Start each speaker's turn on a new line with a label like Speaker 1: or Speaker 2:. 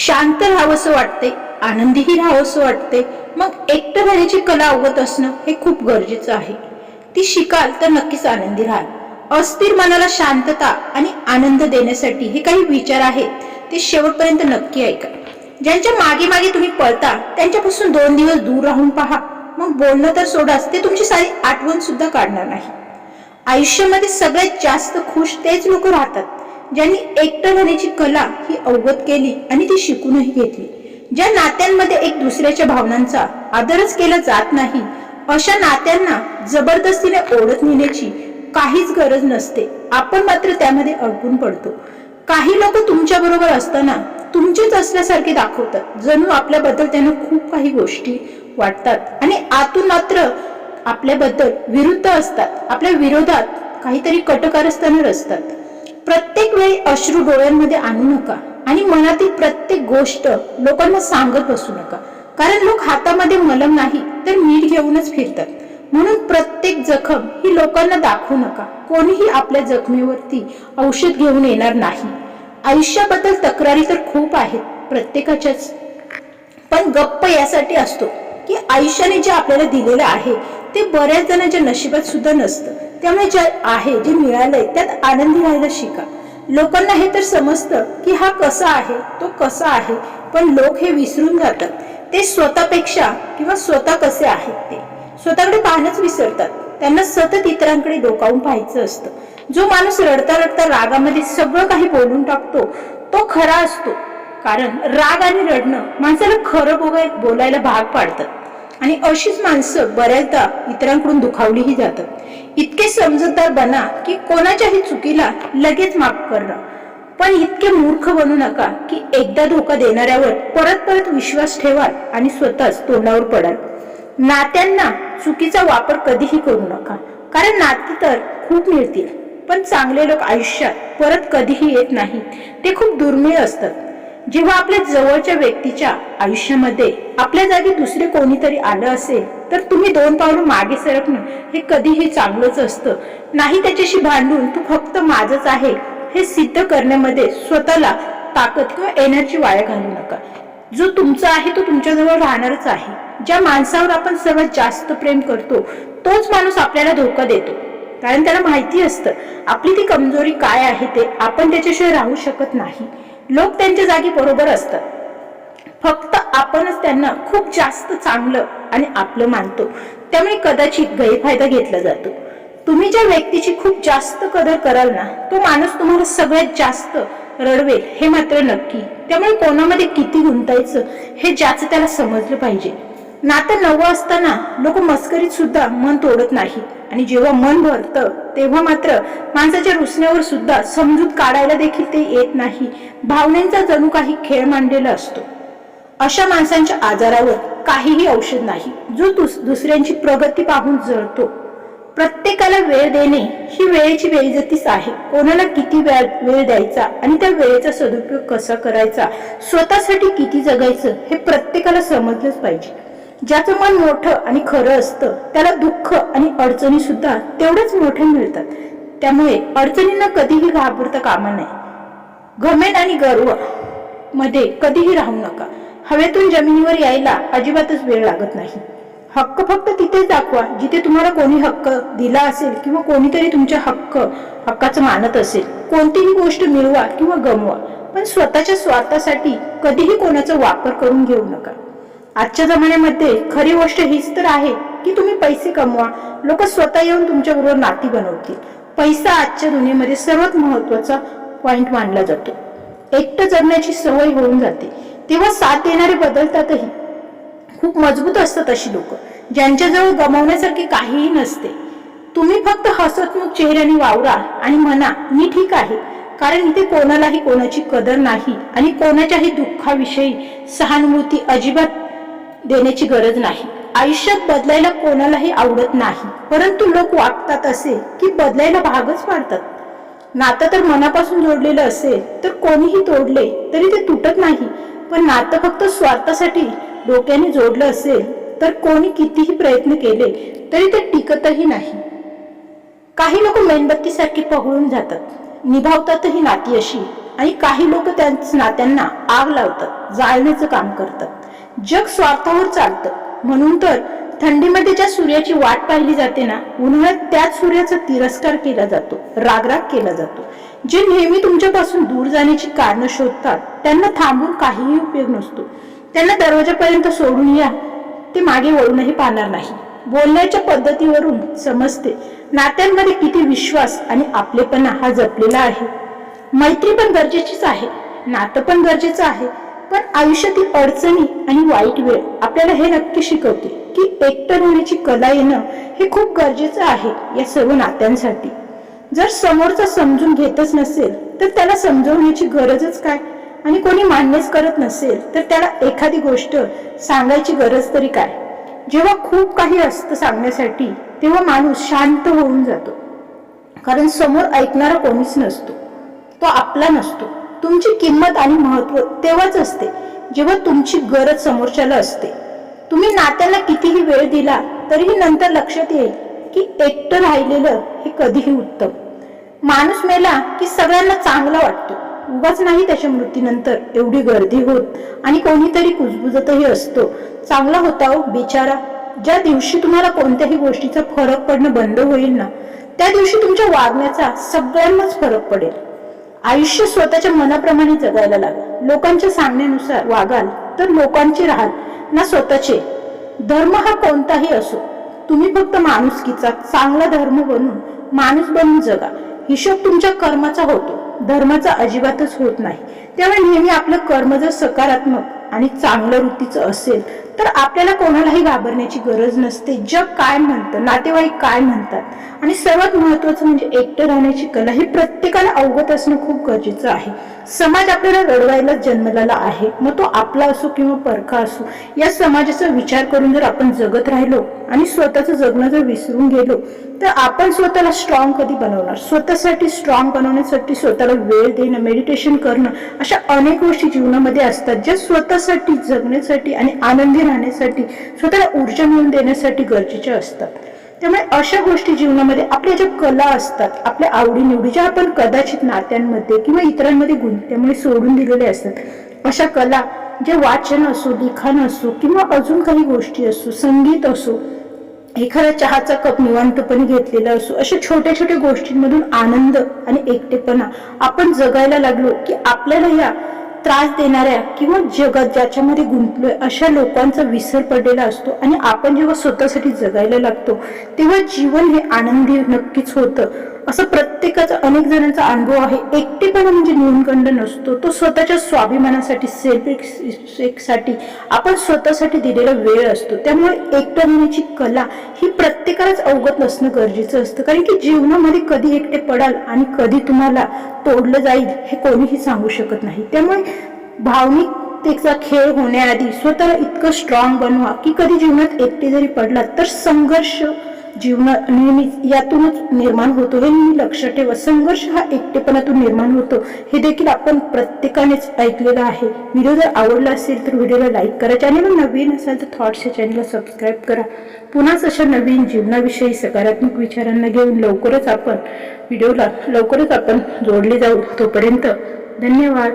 Speaker 1: शांत राहावंसं वाटते आनंदीही राहावंसं वाटते मग एकटं राहण्याची कला अवगत असणं हे खूप गरजेचं आहे. ती शिकाल तर नक्कीच आनंदी राहाल. अस्थिर मनाला शांतता आणि आनंद देण्यासाठी हे काही विचार आहेत ते शेवटपर्यंत नक्की ऐका. ज्यांच्या मागे मागे तुम्ही पळता त्यांच्यापासून दोन दिवस दूर राहून पहा. मग बोलणं तर सोडाच ते तुमची सारी आठवण सुद्धा काढणार नाही. आयुष्यामध्ये सगळ्यात जास्त खुश तेच लोक राहतात. ज्यांनी एकटं राहण्याची कला ही अवगत केली आणि ती शिकूनही घेतली. ज्या नात्यांमध्ये एक दुसऱ्याच्या भावनांचा आदरच केला जात नाही अशा नात्यांना जबरदस्तीने ओढत नेण्याची काहीच गरज नसते. आपण मात्र त्यामध्ये अडकून पडतो. काही लोक तुमच्या बरोबर असताना तुमचेच असल्यासारखे दाखवतात. जणू आपल्याबद्दल त्यांना खूप काही गोष्टी वाटतात आणि आतून मात्र आपल्याबद्दल विरुद्ध असतात. आपल्या विरोधात काहीतरी कटकारस्थानं असतात. प्रत्येक वेळी अश्रू डोळ्यांमध्ये आणू नका आणि मनातील प्रत्येक गोष्ट लोकांना सांगत बसू नका. कारण लोक हातामध्ये मलम नाही तर मीठ घेऊनच फिरतात. म्हणून प्रत्येक जखम ही लोकांना दाखवू नका. कोणीही आपल्या जखमेवरती औषध घेऊन येणार नाही. आयुष्याबद्दल तक्रारी तर खूप आहेत प्रत्येकाच्याच. पण गप्प यासाठी असतो की आयुष्याने जे आपल्याला दिलेलं आहे ते बऱ्याच जणांच्या नशिबात सुद्धा नसतं. त्यामुळे जे आहे जे मिळालंय त्यात आनंदी राहायला शिका. लोकांना हे तर समजतं की हा कसा आहे तो कसा आहे पण लोक हे विसरून जातात. ते स्वतःपेक्षा किंवा स्वतः कसे आहेत ते. स्वतःकडे पाहणंच विसरतात. त्यांना सतत इतरांकडे डोकावून पाहायचं असतं. जो माणूस रडता रडता रागामध्ये सगळं काही बोलून टाकतो तो खरा असतो. कारण राग आणि रडणं माणसाला खरं बोगाय बोलायला भाग पाडतात आणि अशीच माणसं बऱ्याचदा इतरांकडून दुखावलीही जातात. इतके समजूतदार बना की कोणाच्याही चुकीला लगेच माफ करणं. पण इतके मूर्ख बनू नका की एकदा धोका देणाऱ्यावर परत परत विश्वास ठेवाल आणि स्वतःच तोंडावर पडाल. नात्यांना चुकीचा वापर कधीही करू नका. कारण नाती तर खूप मिळतील पण चांगले लोक आयुष्यात परत कधीही येत नाहीत. ते खूप दुर्मिळ असतात. जेव्हा आपल्या जवळच्या व्यक्तीच्या आयुष्यामध्ये आपल्या जागी दुसरे कोणीतरी आलं असेल तर तुम्ही दोन पावलं मागे सरकणं हे कधीही चांगलंच असतं. नाही त्याच्याशी भांडून तू फक्त माझच आहे हे सिद्ध करण्यामध्ये स्वतःला ताकद किंवा एनर्जी वाया घालू नका. जो तुमचा आहे तो तुमच्याजवळ राहणारच आहे. ज्या माणसावर आपण सर्वात जास्त प्रेम करतो तोच माणूस आपल्याला धोका देतो. कारण त्याला माहिती असतं आपली ती कमजोरी काय आहे ते आपण त्याच्याशिवाय राहू शकत नाही. लोक त्यांच्या जागी बरोबर असतात. फक्त आपणच त्यांना खूप जास्त चांगलं आणि आपलं मानतो. त्यामुळे कदाचित गैरफायदा घेतला जातो. तुम्ही ज्या व्यक्तीची खूप जास्त कदर कराल ना तो माणूस तुम्हाला सगळ्यात जास्त रडवेल हे मात्र नक्की. त्यामुळे कोणामध्ये किती गुंतायचं हे ज्याचं त्याला समजलं पाहिजे. नातं नवं असताना लोक मस्करीत सुद्धा मन तोडत नाही. आणि जेव्हा मन भरतं तेव्हा मात्र माणसाच्या रुसण्यावर सुद्धा समजूत काढायला देखील ते येत नाही. भावनेचा जणू काही खेळ मांडलेला असतो. अशा माणसांच्या आजारावर काहीही औषध नाही. जो दुस- दुसऱ्यांची प्रगती पाहून जळतो. प्रत्येकाला वेळ देणे ही वेळेची बेइज्जतीच आहे. कोणाला किती वेळ वेळ द्यायचा आणि त्या वेळेचा सदुपयोग कसा करायचा? स्वतःसाठी किती जगायचं हे प्रत्येकाला समजलंच पाहिजे. ज्याचं मन मोठं आणि खरं असतं त्याला दुःख आणि अडचणी सुद्धा तेवढेच मोठे मिळतात. त्यामुळे अडचणींना कधीही घाबरता कामा नये. घमेन आणि गर्वमध्ये कधीही राहू नका. हवेतून जमिनीवर यायला अजिबातच वेळ लागत नाही. हक्क फक्त तिथेच दाखवा जिथे तुम्हाला कोणी हक्क दिला असेल किंवा कोणीतरी तुमच्या हक्क हक्काचं मानत असेल. कोणतीही गोष्ट मिळवा किंवा गमवा पण स्वतःच्या स्वार्थासाठी कधीही कोणाचा वापर करून घेऊ नका. आजच्या जमान्यामध्ये खरी गोष्ट हीच तर आहे की तुम्ही पैसे कमवा. लोक स्वतः येऊन तुमच्या बरोबर नाती बनवतील. पैसा आजच्या दुनियेमध्ये सर्वात महत्त्वाचा पॉइंट मानला जातो. एकटं जगण्याची सवय होऊन जाते. तेव्हा साथ देणारे बदलतातही. खूप मजबूत असतात अशी लोक ज्यांच्याजवळ गमावण्यासारखे काहीही नसते. तुम्ही फक्त हसतमुख चेहऱ्याने वावरा आणि म्हणा मी ठीक आहे. कारण इथे कोणालाही कोणाची कदर नाही आणि कोणाच्याही दुःखाविषयी सहानुभूती अजिबात देण्याची गरज नाही. आयुष्यात बदलायला कोणालाही आवडत नाही. परंतु लोक वागतात असे की बदलायला भागच पाडतात नातं तर मनापासून जोडलेलं असेल तर कोणीही तोडले तरी ते तुटत नाही. पण नातं फक्त स्वार्थासाठी डोक्याने जोडलं असेल तर कोणी कितीही प्रयत्न केले तरी ते टिकतही नाही. काही लोक मेणबत्तीसारखी पहळून जातात. निभावतातही नाती अशी. आणि काही लोक त्याच नात्यांना आग लावतात जाळण्याचं काम करतात. जग स्वार्थावर चालतं. म्हणून तर थंडीमध्ये ज्या सूर्याची वाट पाहिली जाते ना उन्हाळ्यात त्याच सूर्याचा तिरस्कार केला जातो रागराग केला जातो. जे नेहमी तुमच्यापासून दूर जाण्याची कारणं शोधतात त्यांना थांबून काहीही उपयोग नसतो. त्यांना दरवाजापर्यंत सोडून या ते मागे वळूनही पाहणार नाही. बोलण्याच्या पद्धतीवरून समजते नात्यांमध्ये किती विश्वास आणि आपलेपणा हा जपलेला आहे. मैत्री पण गरजेचीच आहे नातं पण गरजेचं आहे पण आयुष्यातील अडचणी आणि वाईट वेळ आपल्याला हे नक्की शिकवते की एकटं होण्याची कला येणं हे खूप गरजेचं आहे या सर्व नात्यांसाठी. जर समोरचा समजून घेतच नसेल तर त्याला समजवण्याची गरजच काय? आणि कोणी मान्यच करत नसेल तर त्याला एखादी गोष्ट सांगायची गरज तरी काय? जेव्हा खूप काही असतं सांगण्यासाठी तेव्हा माणूस शांत होऊन जातो. कारण समोर ऐकणारा कोणीच नसतो. तो आपला नसतो. तुमची किंमत आणि महत्त्व तेव्हाच असते जेव्हा तुमची गरज समोरच्याला असते. तुम्ही नात्याला कितीही वेळ दिला तरीही नंतर लक्षात येईल की एकटं राहिलेलं हे कधीही उत्तम. माणूस मेला की सगळ्यांना चांगला वाटतो. उगाच नाही त्याच्या मृत्यूनंतर एवढी गर्दी होत आणि कोणीतरी कुजबुजतही असतो. चांगला होता हो बिचारा. ज्या दिवशी तुम्हाला कोणत्याही गोष्टीचा फरक पडणं बंद होईल ना त्या दिवशी तुमच्या वागण्याचा सगळ्यांनाच फरक पडेल. आयुष्य स्वतःच्या मनाप्रमाणे जगायला लागा लोकांच्या सांगण्यानुसार वागाल तर लोकांचे राहाल ना स्वतःचे. धर्म हा कोणताही असो. तुम्ही फक्त माणुसकीचा चांगला धर्म बनून माणूस बनून जगा. हिशोब तुमच्या कर्माचा होतो. धर्माचा अजिबातच होत नाही. त्यामुळे नेहमी आपलं कर्म जर सकारात्मक आणि चांगलं वृत्तीचं असेल तर आपल्याला कोणालाही घाबरण्याची गरज नसते. जग काय म्हणतं नातेवाईक काय म्हणतात? आणि सर्वात महत्वाचं म्हणजे एकटं राहण्याची कला ही प्रत्येकाला अवगत असणं खूप गरजेचं आहे. समाज आपल्याला रडवायला जन्मलेला आहे. मग तो आपला असो किंवा परखा असो या समाजाचा विचार करून जर आपण जगत राहिलो आणि स्वतःचं जगणं जर विसरून गेलो तर आपण स्वतःला स्ट्रॉंग कधी बनवणार? स्वतःसाठी स्ट्रॉंग बनवण्यासाठी स्वतःला वेळ देणं मेडिटेशन करणं अशा अनेक गोष्टी जीवनामध्ये असतात ज्या स्वतःसाठी जगण्यासाठी आणि आनंदी राहण्यासाठी स्वतःला ऊर्जा मिळवून देण्यासाठी गरजेच्या असतात. त्यामुळे अशा गोष्टी जीवनामध्ये आपल्या ज्या कला असतात आपल्या आवडीनिवडी ज्या आपण कदाचित नात्यांमध्ये किंवा इतरांमध्ये गुंतल्यामुळे सोडून दिलेले असतात अशा कला जे वाचन असो लिखाण असो किंवा अजून काही गोष्टी असो संगीत असो एखादा चहाचा कप निवांतपणे घेतलेला असो अशा छोट्या छोट्या गोष्टींमधून आनंद आणि एकटेपणा आपण जगायला लागलो की आपल्याला या त्रास देणाऱ्या किंवा जगात ज्याच्यामध्ये गुंतलोय अशा लोकांचा विसर पडलेला असतो आणि आपण जेव्हा स्वतःसाठी जगायला लागतो तेव्हा जीवन हे आनंदी नक्कीच होतं. असं प्रत्येकाचा अनेक जणांचा अनुभव आहे. एकटेपणा म्हणजे न्यूनगंड नसतो. तो स्वतःच्या स्वाभिमानासाठी सेल्फ आपण स्वतःसाठी दिलेला वेळ असतो. त्यामुळे एकटं होण्याची कला ही प्रत्येकालाच अवगत नसणं गरजेचं असतं. कारण की जीवनामध्ये कधी एकटे पडाल आणि कधी तुम्हाला तोडलं जाईल हे कोणीही सांगू शकत नाही. त्यामुळे भावनिक त्याचा खेळ होण्याआधी स्वतःला इतकं स्ट्रॉंग बनवा की कधी जीवनात एकटे जरी पडलात तर संघर्ष जीवना नेहमीच यातूनच निर्माण होतो. हे नेहमी लक्षात ठेवा संघर्ष हा एकटेपणातून निर्माण होतो. हे देखील आपण प्रत्येकानेच ऐकलेलं आहे. व्हिडिओ जर आवडला असेल तर व्हिडिओला लाईक करा. चॅनल नवीन असाल तर थॉट्स या चॅनलला सबस्क्राईब करा. पुन्हाच अशा नवीन जीवनाविषयी सकारात्मक विचारांना घेऊन लवकरच आपण व्हिडिओला लवकरच आपण जोडले जाऊ तोपर्यंत धन्यवाद.